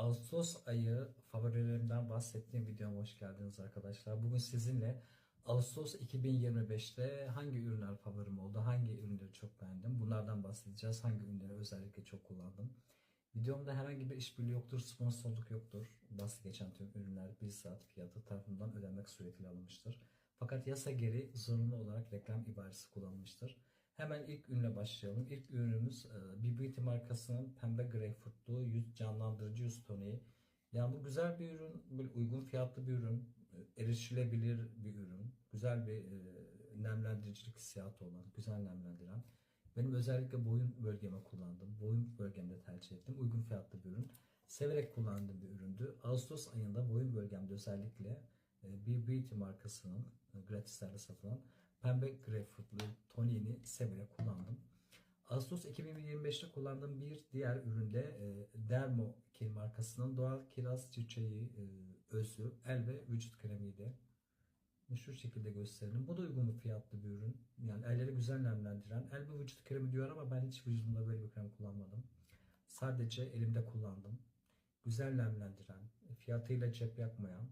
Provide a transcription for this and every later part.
Ağustos ayı favorilerimden bahsettiğim videoma hoş geldiniz arkadaşlar. Bugün sizinle Ağustos 2025'te hangi ürünler favorim oldu, hangi ürünleri çok beğendim bunlardan bahsedeceğiz. Hangi ürünleri özellikle çok kullandım. Videomda herhangi bir işbirliği yoktur, sponsorluk yoktur. Bahsi geçen tüm ürünler bir saat fiyatı tarafından ödenmek suretiyle alınmıştır. Fakat yasa geri zorunlu olarak reklam ibaresi kullanılmıştır. Hemen ilk ürünle başlayalım. İlk ürünümüz e, beauty markasının pembe greyfurtlu yüz canlandırıcı yüz toniği. Yani bu güzel bir ürün, böyle uygun fiyatlı bir ürün, e, erişilebilir bir ürün, güzel bir e, nemlendiricilik hissiyatı olan, güzel nemlendiren. Benim özellikle boyun bölgeme kullandım. Boyun bölgemde tercih ettim. Uygun fiyatlı bir ürün. Severek kullandığım bir üründü. Ağustos ayında boyun bölgemde özellikle bir beauty markasının gratislerde satılan pembe greyfurtlu toniğini severek kullandım. Ağustos 2025'te kullandığım bir diğer üründe e, Dermo Kin markasının doğal kiraz çiçeği e, özü el ve vücut kremiydi. Şu şekilde gösterelim. Bu da uygun bir fiyatlı bir ürün. Yani elleri güzel nemlendiren. El ve vücut kremi diyor ama ben hiç vücudumda böyle bir krem kullanmadım. Sadece elimde kullandım. Güzel nemlendiren, fiyatıyla cep yakmayan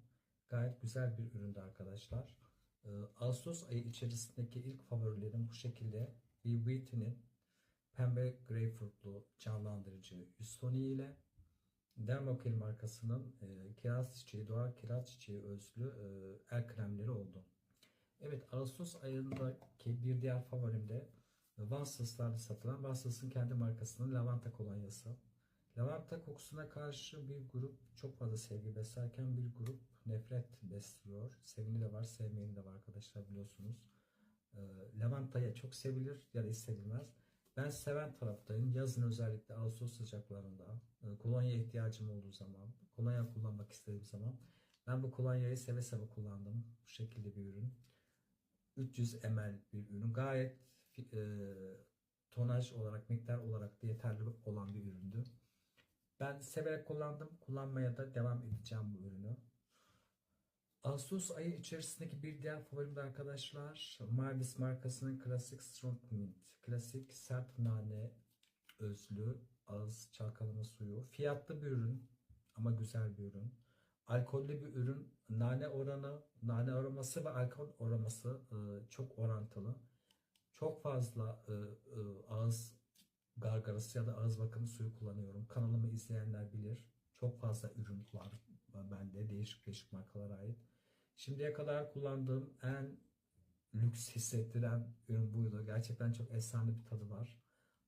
gayet güzel bir üründü arkadaşlar. Ee, Ağustos ayı içerisindeki ilk favorilerim bu şekilde Beauty'nin pembe greyfurtlu canlandırıcı yüz toniği ile Dermokil markasının e, kiraz çiçeği, doğal kiraz çiçeği özlü e, el kremleri oldu. Evet Ağustos ayındaki bir diğer favorim de Vansıls'larda satılan Vansıls'ın kendi markasının lavanta kolonyası. Lavanta kokusuna karşı bir grup çok fazla sevgi beslerken bir grup nefret besliyor. Sevini de var, sevmeyeni de var arkadaşlar biliyorsunuz. E, lavantaya çok sevilir ya da hissedilmez. Ben seven taraftayım. Yazın özellikle Ağustos sıcaklarında e, kolonya ihtiyacım olduğu zaman, kolonya kullanmak istediğim zaman ben bu kolonyayı seve seve kullandım. Bu şekilde bir ürün. 300 ml bir ürün. Gayet e, tonaj olarak, miktar olarak da yeterli olan bir üründü. Ben severek kullandım. Kullanmaya da devam edeceğim bu ürünü. Ağustos ayı içerisindeki bir diğer favorim de arkadaşlar Marvis markasının klasik Strong Mint. Klasik sert nane özlü ağız çalkalama suyu. Fiyatlı bir ürün ama güzel bir ürün. Alkollü bir ürün. Nane oranı, nane aroması ve alkol aroması e, çok orantılı. Çok fazla e, e, ağız gargarası ya da ağız bakımı suyu kullanıyorum. Kanalımı izleyenler bilir. Çok fazla ürün var bende değişik değişik markalara ait. Şimdiye kadar kullandığım en lüks hissettiren ürün buydu. Gerçekten çok efsane bir tadı var.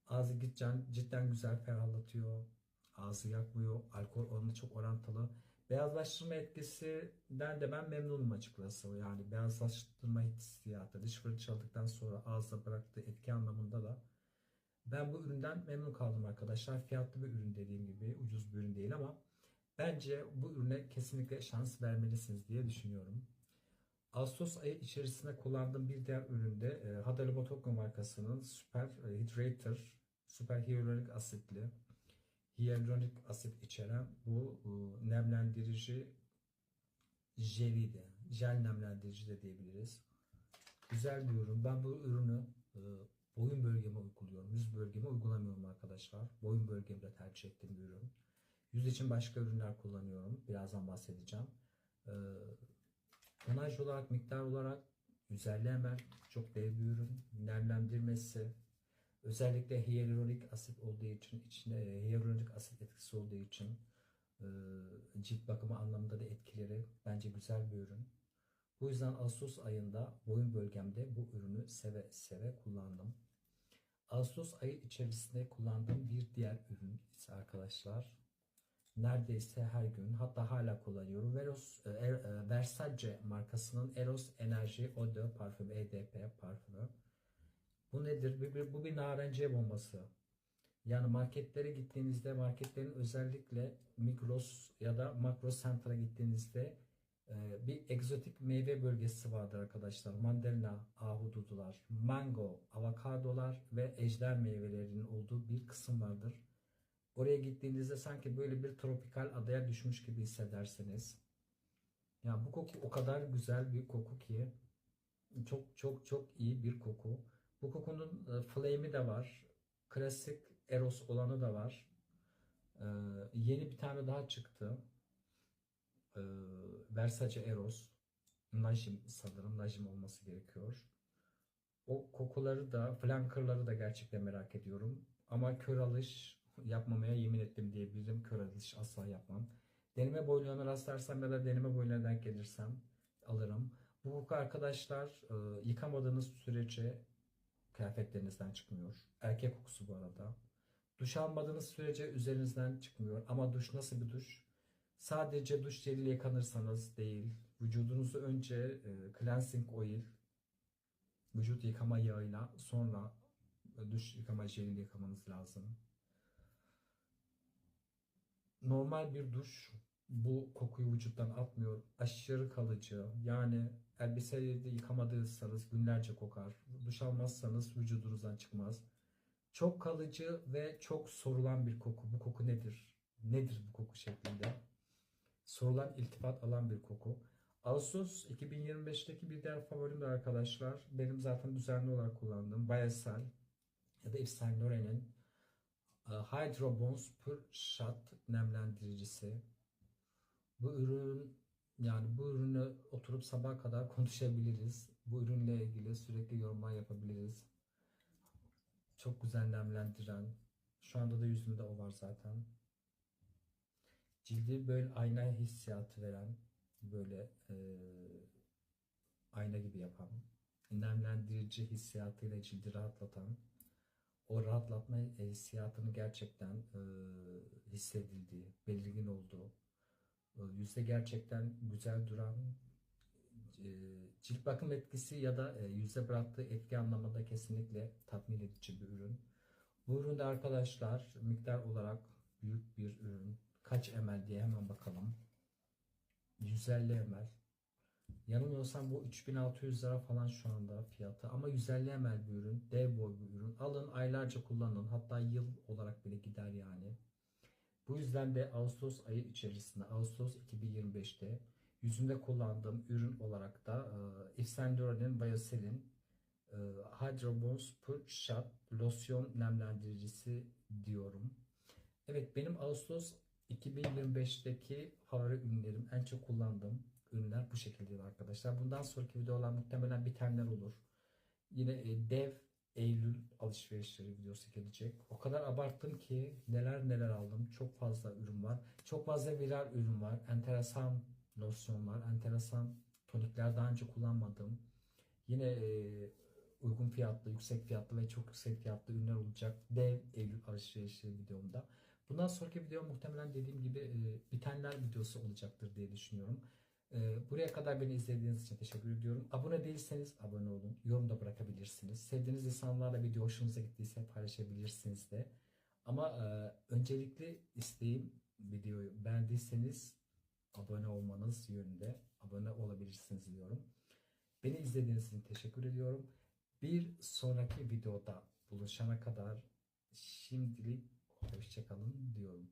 Ağzı cidden, cidden güzel ferahlatıyor. Ağzı yakmıyor. Alkol oranı çok orantılı. Beyazlaştırma etkisinden de ben memnunum açıkçası. Yani beyazlaştırma hissiyatı diş fırçaladıktan sonra ağızda bıraktığı etki anlamında da ben bu üründen memnun kaldım arkadaşlar. Fiyatlı bir ürün dediğim gibi ucuz bir ürün değil ama bence bu ürüne kesinlikle şans vermelisiniz diye düşünüyorum. Ağustos ayı içerisinde kullandığım bir diğer üründe e, Hada Botokko markasının Super Hydrator Super Hyaluronik asitli hyaluronik asit içeren bu e, nemlendirici jeliydi. Jel nemlendirici de diyebiliriz. Güzel bir ürün. Ben bu ürünü e, boyun bölgeme uyguluyorum. Yüz bölgeme uygulamıyorum arkadaşlar. Boyun bölgemde tercih ettiğim bir ürün. Yüz için başka ürünler kullanıyorum. Birazdan bahsedeceğim. Ee, tonaj olarak, miktar olarak güzelliği hemen çok dev bir ürün. Nemlendirmesi, özellikle hyaluronik asit olduğu için, içinde e, hyaluronik asit etkisi olduğu için e, cilt bakımı anlamında da etkileri bence güzel bir ürün. Bu yüzden Ağustos ayında boyun bölgemde bu ürünü seve seve kullandım. Ağustos ayı içerisinde kullandığım bir diğer ürün ise arkadaşlar neredeyse her gün hatta hala kullanıyorum. Veros, e, e, Versace markasının Eros Enerji Eau parfümü EDP parfümü. Bu nedir? Bu, bu bir narenciye bombası. Yani marketlere gittiğinizde marketlerin özellikle Migros ya da Makro Center'a gittiğinizde e, bir egzotik meyve bölgesi vardır arkadaşlar. Mandalina, ahududular, mango, avokadolar ve ejder meyvelerinin olduğu bir kısım vardır. Oraya gittiğinizde sanki böyle bir tropikal adaya düşmüş gibi hissedersiniz. Ya bu koku o kadar güzel bir koku ki çok çok çok iyi bir koku. Bu kokunun e, flame'i de var. Klasik Eros olanı da var. Ee, yeni bir tane daha çıktı. Ee, Versace Eros. Najim sanırım. Najim olması gerekiyor. O kokuları da, flankerları da gerçekten merak ediyorum. Ama kör alış yapmamaya yemin ettim diyebilirim. Kör alış asla yapmam. Deneme boylarına rastlarsam ya da deneme boylarına denk gelirsem alırım. Bu koku arkadaşlar e, yıkamadığınız sürece kıyafetlerinizden çıkmıyor. Erkek kokusu bu arada. Duş almadığınız sürece üzerinizden çıkmıyor. Ama duş nasıl bir duş? Sadece duş jeliyle yıkanırsanız değil. Vücudunuzu önce e, cleansing oil, vücut yıkama yağıyla sonra e, duş yıkama jeliyle yıkamanız lazım. Normal bir duş bu kokuyu vücuttan atmıyor. Aşırı kalıcı. Yani elbiseleri de yıkamadıysanız günlerce kokar. Duş almazsanız vücudunuzdan çıkmaz. Çok kalıcı ve çok sorulan bir koku. Bu koku nedir? Nedir bu koku şeklinde? Sorulan iltifat alan bir koku. Ağustos 2025'teki bir diğer favorim de arkadaşlar. Benim zaten düzenli olarak kullandığım Bayesel ya da Yves Saint Laurent'in e, Hydro Bones Pure Shot nemlendiricisi. Bu ürün yani bu ürünü oturup sabaha kadar konuşabiliriz. Bu ürünle ilgili sürekli yorumlar yapabiliriz. Çok güzel nemlendiren. Şu anda da yüzümde o var zaten. Cildi böyle ayna hissiyatı veren, böyle e, ayna gibi yapan, nemlendirici hissiyatıyla cildi rahatlatan, o rahatlatma hissiyatını gerçekten e, hissedildiği, belirgin olduğu, e, yüzde gerçekten güzel duran, e, cilt bakım etkisi ya da e, yüzde bıraktığı etki anlamında kesinlikle tatmin edici bir ürün. Bu üründe arkadaşlar miktar olarak büyük bir ürün. Kaç ml diye hemen bakalım. 150 ml. Yanılmıyorsam bu 3600 lira falan şu anda fiyatı. Ama 150 ml bir ürün. Dev boy bir ürün. Alın aylarca kullanın. Hatta yıl olarak bile gider yani. Bu yüzden de Ağustos ayı içerisinde Ağustos 2025'te yüzümde kullandığım ürün olarak da e, Laurent'in Biosel'in e, Hydro Bones Pure Shot Losyon nemlendiricisi diyorum. Evet benim Ağustos 2025'teki favori ürünlerim en çok kullandığım ürünler bu şekilde arkadaşlar. Bundan sonraki videolar muhtemelen bitenler olur. Yine e, dev Eylül alışverişleri videosu gelecek. O kadar abarttım ki neler neler aldım. Çok fazla ürün var. Çok fazla viral ürün var. Enteresan losyonlar, enteresan tonikler daha önce kullanmadım. Yine e, uygun fiyatlı, yüksek fiyatlı ve çok yüksek fiyatlı ürünler olacak. Dev Eylül alışverişi videomda. Bundan sonraki video muhtemelen dediğim gibi e, bitenler videosu olacaktır diye düşünüyorum. E, buraya kadar beni izlediğiniz için teşekkür ediyorum. Abone değilseniz abone olun. Yorum da bırakabilirsiniz. Sevdiğiniz insanlarla video hoşunuza gittiyse paylaşabilirsiniz de. Ama e, öncelikli isteğim videoyu beğendiyseniz abone olmanız yönünde abone olabilirsiniz diyorum. Beni izlediğiniz için teşekkür ediyorum. Bir sonraki videoda buluşana kadar şimdilik hoşçakalın diyorum.